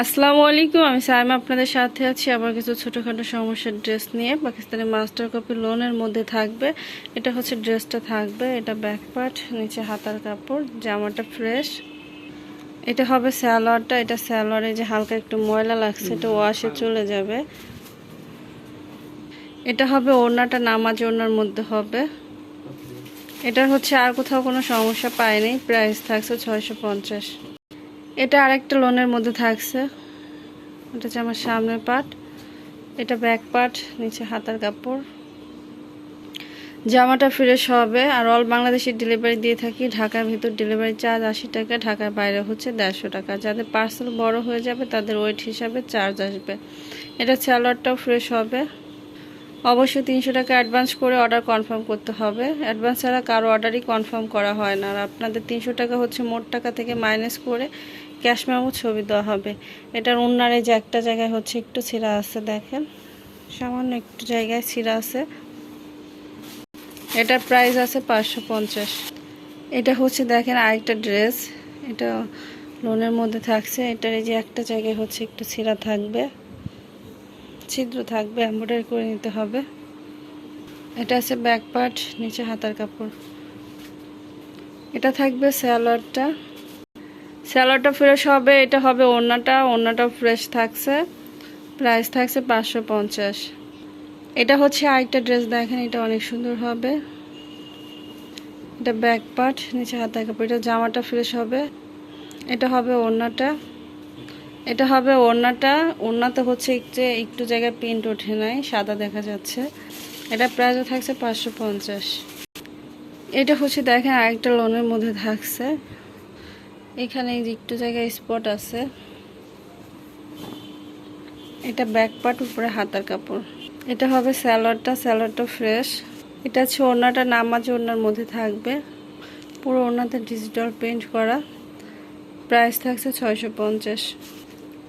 আসসালামু আলাইকুম আমি সাইমা আপনাদের সাথে আছি। আমার কিছু ছোটোখাটো সমস্যার ড্রেস নিয়ে। পাকিস্তানি মাস্টার কপি লোনের মধ্যে থাকবে। এটা হচ্ছে ড্রেসটা থাকবে। এটা ব্যাক পার্ট নিচে হাতার কাপড় জামাটা ফ্রেশ এটা হবে স্যালোয়ারটা এটা স্যালোয়ারে যে হালকা একটু ময়লা লাগছে এটা ওয়াশে চলে যাবে। এটা হবে ওড়নাটা নামাজ ওড়নার মধ্যে হবে। এটার হচ্ছে আর কোথাও কোনো সমস্যা পায়নি প্রাইস থাকছে ছয়শো পঞ্চাশ। এটা আরেকটা লোনের মধ্যে থাকছে। এটা হচ্ছে আমার সামনের পার্ট এটা ব্যাক পার্ট নিচে হাতার কাপড়। জামাটা ফ্রেশ হবে। আর অল বাংলাদেশের ডেলিভারি দিয়ে থাকি। ঢাকার ভিতর ডেলিভারি চার্জ আশি টাকা, ঢাকার বাইরে হচ্ছে দেড়শো টাকা। যাদের পার্সেল বড় হয়ে যাবে, তাদের ওয়েট হিসাবে চার্জ আসবে। এটা স্যালোয়ারটাও ফ্রেশ হবে। অবশ্যই তিনশো টাকা অ্যাডভান্স করে অর্ডার কনফার্ম করতে হবে। অ্যাডভান্স ছাড়া কারও অর্ডারই কনফার্ম করা হয় না। আর আপনাদের তিনশো টাকা হচ্ছে মোট টাকা থেকে মাইনাস করে ক্যাশ মেমো ছবি দেওয়া হবে। এটার অন্যারে যে একটা জায়গায় হচ্ছে একটু ছিঁড়া আছে, দেখেন। সামান্য একটু জায়গায় ছিঁড়া আছে। এটার প্রাইস আছে পাঁচশো পঞ্চাশ। এটা হচ্ছে, দেখেন, আরেকটা ড্রেস এটা লোনের মধ্যে থাকছে। এটার এই যে একটা জায়গায় হচ্ছে একটু ছিঁড়া থাকবে। ছিদ্র থাকবে এম্ব্রয়ডারি করে নিতে হবে। এটা আছে ব্যাক পার্ট নিচে হাতার কাপড়। এটা থাকবে স্যালোয়ারটা স্যালোয়ারটা ফ্রেশ হবে, এটা হবে ওড়নাটা, ওড়নাটাও ফ্রেশ থাকছে। প্রাইস থাকছে পাঁচশো পঞ্চাশ। এটা হচ্ছে আরেকটা ড্রেস, দেখেন এটা অনেক সুন্দর হবে। এটা ব্যাক পার্ট, নিচে হাত কাপড়, এটা জামাটা ফ্রেশ হবে। এটা হবে ওড়নাটা। এটা হবে ওড়নাটা। ওড়নাতে হচ্ছে একটু একটু জায়গায় প্রিন্ট ওঠে নাই, সাদা দেখা যাচ্ছে। এটা প্রাইসও থাকছে পাঁচশো পঞ্চাশ। এটা হচ্ছে, দেখেন আরেকটা লোনের মধ্যে থাকছে। এখানে একটু জায়গায় স্পট আছে। এটা ব্যাক পার্ট উপরে হাতার কাপড়। এটা হবে স্যালোয়ারটা স্যালোয়ারটা ফ্রেশ এটা হচ্ছে ওড়নাটা নামাজ ওড়নার মধ্যে থাকবে। পুরো ওড়নাতে ডিজিটাল পেন্ট করা। প্রাইস থাকছে ছয়শো পঞ্চাশ।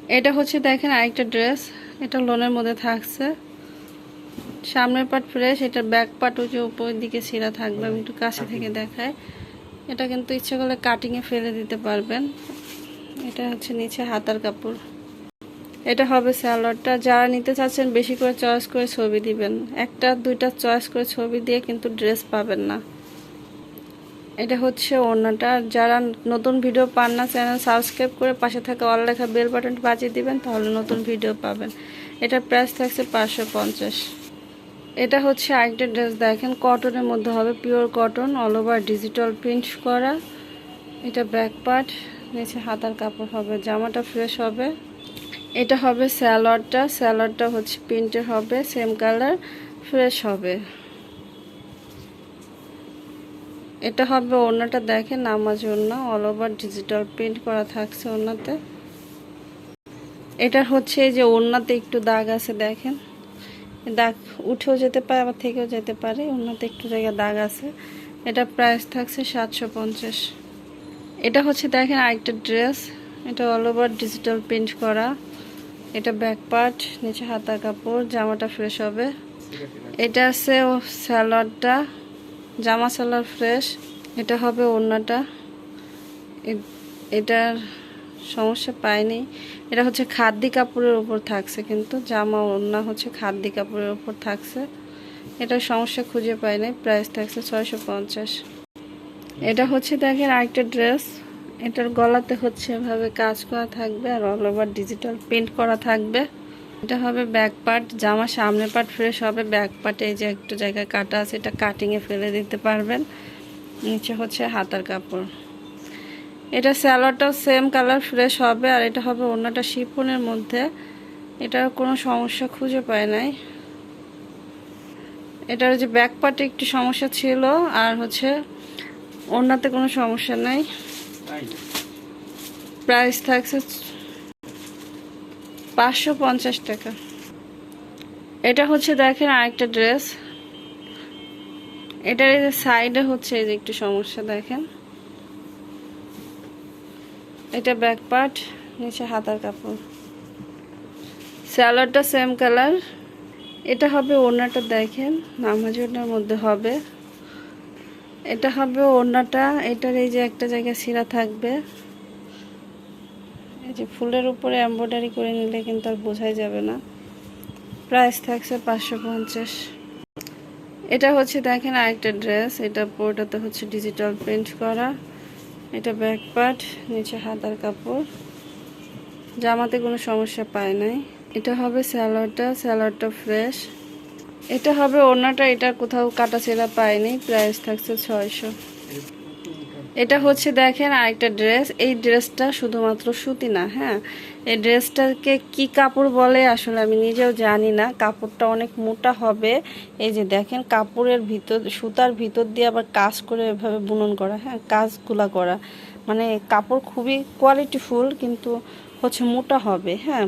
এটা হচ্ছে দেখেন আরেকটা ড্রেস এটা লোনের মধ্যে থাকছে। সামনের পার্ট ফ্রেশ এটা ব্যাক পার্ট হচ্ছে উপরের দিকে ছিঁড়া থাকবে। আমি একটু কাছে থেকে দেখাই। এটা কিন্তু ইচ্ছে করলে কাটিংয়ে ফেলে দিতে পারবেন। এটা হচ্ছে নিচে হাতার কাপড়। এটা হবে স্যালোয়ারটা যারা নিতে চাচ্ছেন, বেশি করে চয়েস করে ছবি দিবেন। একটা, দুইটা চয়েস করে ছবি দিয়ে কিন্তু ড্রেস পাবেন না। এটা হচ্ছে ওড়নাটা। যারা নতুন ভিডিও পান না চ্যানেল সাবস্ক্রাইব করে পাশে থাকা অল লেখা বেল বাটনটা বাজিয়ে দিবেন, তাহলে নতুন ভিডিও পাবেন। এটার প্রাইস থাকছে পাঁচশো পঞ্চাশ। এটা হচ্ছে আরেকটা ড্রেস দেখেন কটনের মধ্যে হবে pure cotton all over digital print করা। এটা ব্যাক পার্ট নিচে হাতার কাপড় হবে, জামাটা ফ্রেশ হবে। এটা হবে স্যালোয়ারটা স্যালোয়ারটা হচ্ছে প্রিন্টের হবে সেম কালার ফ্রেশ হবে। এটা হবে ওড়নাটা, দেখেন নামাজ ওড়না অল ওভার ডিজিটাল প্রিন্ট করা থাকছে ওড়নাতে। এটা হচ্ছে এই যে ওড়নাতে একটু দাগ আছে, দেখেন। দাগ উঠেও যেতে পারে, আবার থেকেও যেতে পারে। ওড়নাতে একটু জায়গায় দাগ আছে। এটা প্রাইস থাকছে সাতশো পঞ্চাশ। এটা হচ্ছে দেখেন আরেকটা ড্রেস এটা অল ওভার ডিজিটাল প্রিন্ট করা। এটা ব্যাক পার্ট নিচে হাতা কাপড়, জামাটা ফ্রেশ হবে। এটা আছে স্যালাডটা জামা স্যালাড ফ্রেশ এটা হবে ওড়নাটা। এটার সমস্যা পায়নি। এটা হচ্ছে খাদ্যি কাপড়ের উপর থাকছে, কিন্তু জামা ওড়না হচ্ছে খাদ্যি কাপড়ের উপর থাকছে। এটা সমস্যা খুঁজে পাইনি প্রাইস থাকছে ছয়শো পঞ্চাশ। এটা হচ্ছে দেখেন আরেকটা ড্রেস এটার গলাতে হচ্ছে এভাবে কাজ করা থাকবে আর অল ওভার ডিজিটাল প্রিন্ট করা থাকবে। এটা হবে ব্যাক পার্ট জামা সামনে পার্ট ফ্রেশ হবে ব্যাক পার্টে এই যে একটু জায়গায় কাটা আছে, এটা কাটিংয়ে ফেলে দিতে পারবেন। নিচে হচ্ছে হাতার কাপড়। এটা স্যালোয়ারটাও সেম কালার ফ্রেশ হবে, আর এটা হবে অন্যটা শিফনের মধ্যে। এটার কোনো সমস্যা খুঁজে পায় নাই। এটার যে ব্যাক পার্টে একটু সমস্যা ছিল, আর হচ্ছে ওড়নাতে কোনো সমস্যা নাই। প্রাইস থাকছে পাঁচশো পঞ্চাশ টাকা। এটা হচ্ছে দেখেন আরেকটা ড্রেস এটার এই যে সাইডে হচ্ছে এই যে একটু সমস্যা দেখেন। এটা ব্যাক পার্ট নিচে হাতার কাপড়। স্যালাডটা সেম কালার এটা হবে ওড়নাটা দেখেন নামাজ ওড়নার মধ্যে হবে। এটা হবে ওড়নাটা, এটার এই যে একটা জায়গায় ছিঁড়া থাকবে। এই যে ফুলের উপরে এমব্রয়ডারি করে নিলে কিন্তু আর বোঝাই যাবে না। প্রাইস থাকছে পাঁচশো পঞ্চাশ। এটা হচ্ছে দেখেন আরেকটা ড্রেস এটা পুরোটাতে হচ্ছে ডিজিটাল প্রিন্ট করা। এটা ব্যাক পার্ট নিচে হাতার কাপড়। জামাতে কোনো সমস্যা পায় নাই। এটা হবে স্যালোয়ারটা স্যালোয়ারটা ফ্রেশ। এটা হবে ওনাটা এটা কোথাও কাটা ছেঁড়া পায়নি। প্রাইস থাকছে ছয়শো। এটা হচ্ছে দেখেন আরেকটা ড্রেস। এই ড্রেসটা শুধুমাত্র সুতি না হ্যাঁ? এই ড্রেসটাকে কি কাপড় বলে আসলে আমি নিজেও জানি না। কাপড়টা অনেক মোটা হবে। এই যে দেখেন, কাপড়ের ভিতর, সুতার ভিতর দিয়ে আবার কাজ করে এভাবে বুনন করা হ্যাঁ? কাজগুলা করা। মানে কাপড় খুবই কোয়ালিটিফুল কিন্তু হচ্ছে মোটা হবে হ্যাঁ?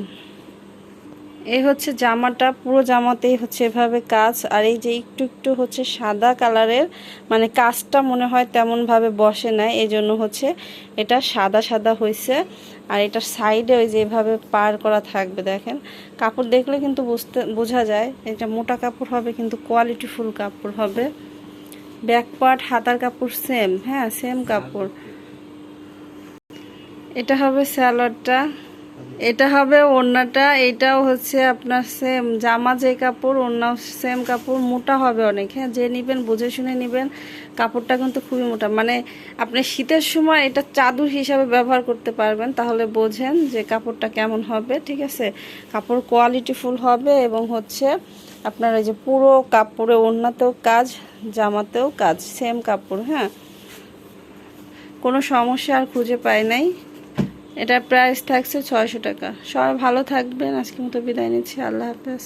এই হচ্ছে জামাটা, পুরো জামাতেই হচ্ছে এভাবে কাজ। আর এই যে একটু একটু হচ্ছে সাদা কালারের মানে কাজটা মনে হয় তেমনভাবে বসে না এই জন্য হচ্ছে এটা সাদা সাদা হয়েছে আর এটার সাইডে ওই যে এভাবে পার করা থাকবে, দেখেন। কাপড় দেখলে কিন্তু বুঝতে, বোঝা যায়, এটা মোটা কাপড় হবে কিন্তু কোয়ালিটিফুল কাপড় হবে। ব্যাক পার্ট হাতার কাপড় সেম হ্যাঁ সেম কাপড়। এটা হবে স্যালোয়ারটা এটা হবে ওড়নাটা, এটাও হচ্ছে আপনার সেম জামা যে কাপড়, ওড়নাও সেম কাপড়, মোটা হবে অনেক হ্যাঁ যে নেবেন বুঝে শুনে নেবেন, কাপড়টা কিন্তু খুবই মোটা। মানে আপনি শীতের সময় এটা চাদর হিসাবে ব্যবহার করতে পারবেন, তাহলে বোঝেন যে কাপড়টা কেমন হবে, ঠিক আছে? কাপড় কোয়ালিটিফুল হবে এবং হচ্ছে আপনার এই যে পুরো কাপড়ে ওড়নাতেও কাজ, জামাতেও কাজ সেম কাপড় হ্যাঁ? কোনো সমস্যা আর খুঁজে পাই নাই। এটার প্রাইস থাকছে ছয়শো টাকা। সবাই ভালো থাকবেন। আজকে মতো বিদায় নিচ্ছি। আল্লাহ হাফেজ।